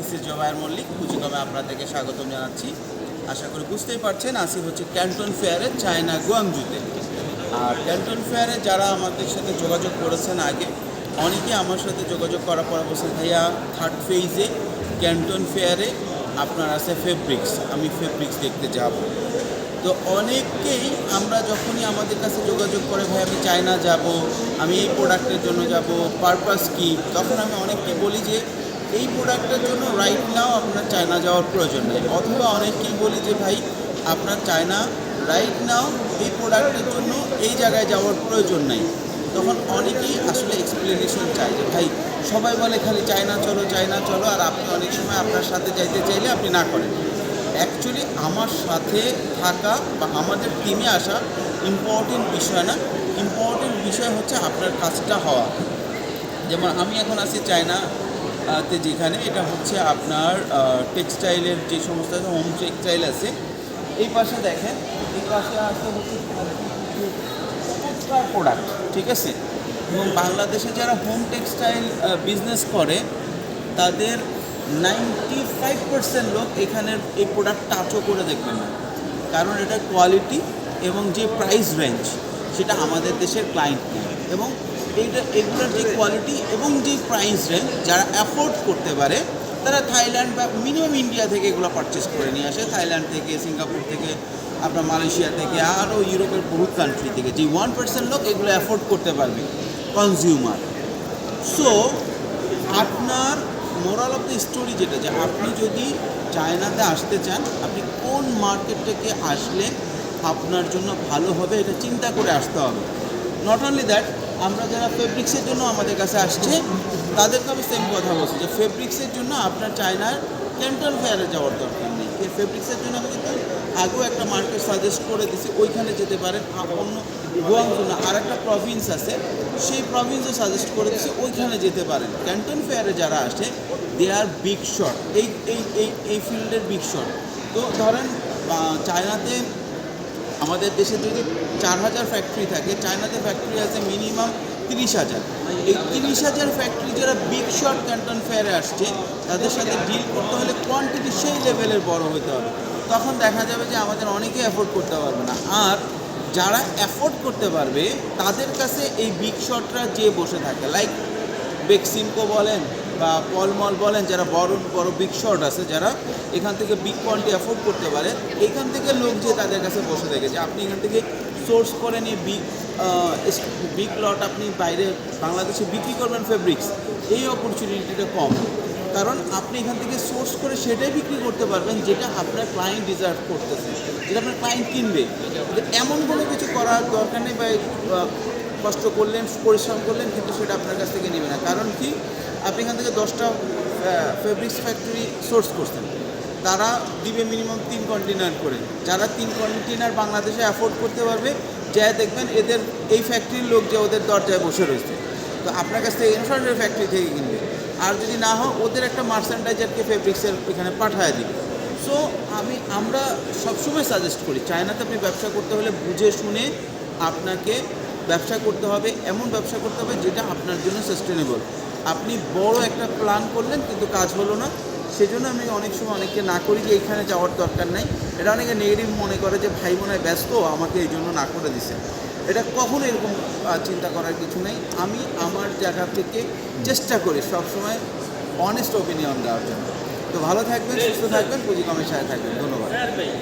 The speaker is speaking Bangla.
দিস ইজ জবায়ের মল্লিক পুঁজিকমে আপনাদেরকে স্বাগতম জানাচ্ছি। আশা করি বুঝতেই পারছেন আসি হচ্ছে ক্যান্টন ফেয়ারে চায়না গুয়াংজুতে আর ক্যান্টন ফেয়ারে যারা আমাদের সাথে যোগাযোগ করেছেন আগে অনেকে আমার সাথে যোগাযোগ করার পর বলছেন, ভাইয়া থার্ড ফেজে ক্যান্টন ফেয়ারে আপনার আছে ফেব্রিক্স আমি ফেব্রিক্স দেখতে যাব। তো অনেকেই আমরা যখনই আমাদের কাছে যোগাযোগ করে ভাই আমি চায়না যাব, আমি এই প্রোডাক্টের জন্য যাব পারপাস কি? তখন আমি অনেককে বলি যে এই প্রোডাক্টের জন্য রাইট নাও আপনার চায়না যাওয়ার প্রয়োজন নেই। অথবা অনেককেই বলি যে, ভাই, আপনার চায়না রাইট নাও এই প্রোডাক্টের জন্য এই জায়গায় যাওয়ার প্রয়োজন নেই। তখন অনেকেই আসলে এক্সপ্লেনেশন চায় যে, ভাই, সবাই বলে খালি চায়না চলো চায়না চলো, আর আপনি অনেক সময় আপনার সাথে যাইতে চাইলে আপনি না করেন। অ্যাকচুয়ালি আমার সাথে থাকা বা আমাদের টিমে আসা ইম্পর্টেন্ট বিষয় না। ইম্পর্টেন্ট বিষয় হচ্ছে আপনার কাজটা হওয়া। যেমন আমি এখন আছি চায়না তে যেখানে এটা হচ্ছে আপনার টেক্সটাইলের যে সমস্ত আছে হোম টেক্সটাইল আছে। এই পাশে দেখেন, এই পাশে আছে হচ্ছে প্রোডাক্ট ঠিক আছে? এবং বাংলাদেশে যারা হোম টেক্সটাইল বিজনেস করে, তাদের নাইনটি ফাইভ পার্সেন্ট লোক এখানের এই প্রোডাক্ট টাচও করে দেখবেন না। কারণ এটা কোয়ালিটি এবং যে প্রাইস রেঞ্জ সেটা আমাদের দেশের ক্লায়েন্ট এবং এইটা এগুলোর যে কোয়ালিটি এবং যে প্রাইস রেঞ্জ যারা অ্যাফোর্ড করতে পারে, তারা থাইল্যান্ড বা মিনিমাম ইন্ডিয়া থেকে এগুলো পারচেস করে নিয়ে আসে। থাইল্যান্ড থেকে সিঙ্গাপুর থেকে, আপনার মালয়েশিয়া থেকে, আরও ইউরোপের বহুত কান্ট্রি থেকে। যে ওয়ান পার্সেন্ট লোক এগুলো অ্যাফোর্ড করতে পারবে কনজিউমার সো আপনার মোরাল অফ দ্য স্টোরি যেটা, যে আপনি যদি চায়নাতে আসতে চান, আপনি কোন মার্কেট থেকে আসলে আপনার জন্য ভালো হবে, এটা চিন্তা করে আসতে হবে। নট অনলি দ্যাট আমরা যারা ফেব্রিক্সের জন্য আমাদের কাছে আসছে, তাদেরকে আমি সেম কথা বলছি যে ফেব্রিক্সের জন্য আপনার চায়নার ক্যান্টন ফেয়ারে যাওয়ার দরকার নেই। এই ফেব্রিক্সের জন্য আমি কিন্তু আগেও একটা মার্কেট সাজেস্ট করে দিছি, ওইখানে যেতে পারেন অন্য গুয়াংজু না আর একটা প্রভিন্স আছে, সেই প্রভিন্সও সাজেস্ট করে দিছি, ওইখানে যেতে পারেন। ক্যান্টন ফেয়ারে যারা আসে দে আর বিগ শট এই এই এই ফিল্ডের বিগ শট তো ধরেন চায়নাতে আমাদের দেশে যদি চার হাজার ফ্যাক্টরি থাকে, চায়নাতে ফ্যাক্টরি আছে মিনিমাম তিরিশ হাজার। এই তিরিশ হাজার ফ্যাক্টরি যারা বিগ শট ক্যান্টন ফেয়ারে আসছে, তাদের সাথে ডিল করতে হলে কোয়ান্টিটি সেই লেভেলের বড় হতে হবে। তখন দেখা যাবে যে আমাদের অনেকে অ্যাফোর্ড করতে পারবে না। আর যারা অ্যাফোর্ড করতে পারবে, তাদের কাছে এই বিগ শটরা যে বসে থাকে লাইক বেক্সিমকো বলেন বা পলমল বলেন যারা বড় বড় বিগ শট আছে, যারা এখান থেকে বিগ কোয়ান্টি অ্যাফোর্ড করতে পারে, এখান থেকে লোক যে তাদের কাছে বসে থাকে যে আপনি এখান থেকে সোর্স করে নিয়ে বিগ বিগ লট আপনি বাইরে বাংলাদেশে বিক্রি করবেন ফেব্রিক্স এই অপরচুনিটিটা কম। কারণ আপনি এখান থেকে সোর্স করে সেটাই বিক্রি করতে পারবেন যেটা আপনার ক্লায়েন্ট ডিজার্ভ করতেছে, যেটা আপনার ক্লায়েন্ট কিনবে। এমন কোনো কিছু করার দরকার নেই বা কষ্ট করলেন, পরিশ্রম করলেন, কিন্তু সেটা আপনার কাছ থেকে নেবে না। কারণ কি? আপনি এখান থেকে দশটা ফেব্রিক্স ফ্যাক্টরি সোর্স করছেন। তারা দিবে মিনিমাম তিন কন্টেনার করে। যারা তিন কন্টেনার বাংলাদেশে অ্যাফোর্ড করতে পারবে যা দেখবেন এদের, এই ফ্যাক্টরির লোক যে ওদের দরজায় বসে রয়েছে। তো আপনার কাছ থেকে ইনফ্রান্টের ফ্যাক্টরি থেকে কিনবে। আর যদি না হয়, ওদের একটা মার্সেন্টাইজারকে ফেব্রিক্সের এখানে পাঠায় দিবে। সো আমি, আমরা সবসময় সাজেস্ট করি, চায়নাতে আপনি ব্যবসা করতে হলে বুঝে শুনে আপনাকে ব্যবসা করতে হবে, এমন ব্যবসা করতে হবে যেটা আপনার জন্য সাস্টেনেবল আপনি বড় একটা প্ল্যান করলেন কিন্তু কাজ হলো না। সেজন্য আমি অনেক সময় অনেককে না করি যে এইখানে যাওয়ার দরকার নাই। এটা অনেকে নেগেটিভ মনে করে যে ভাই মনে হয় ব্যস্ত, আমাকে এই জন্য না করে দিছে। এটা কখনো এরকম চিন্তা করার কিছু নেই। আমি আমার জায়গা থেকে চেষ্টা করি সবসময় অনেস্ট ওপিনিয়ন দেওয়ার জন্য। তো ভালো থাকবেন, সুস্থ থাকবেন পুঁজি কমের সাথে থাকবেন। ধন্যবাদ।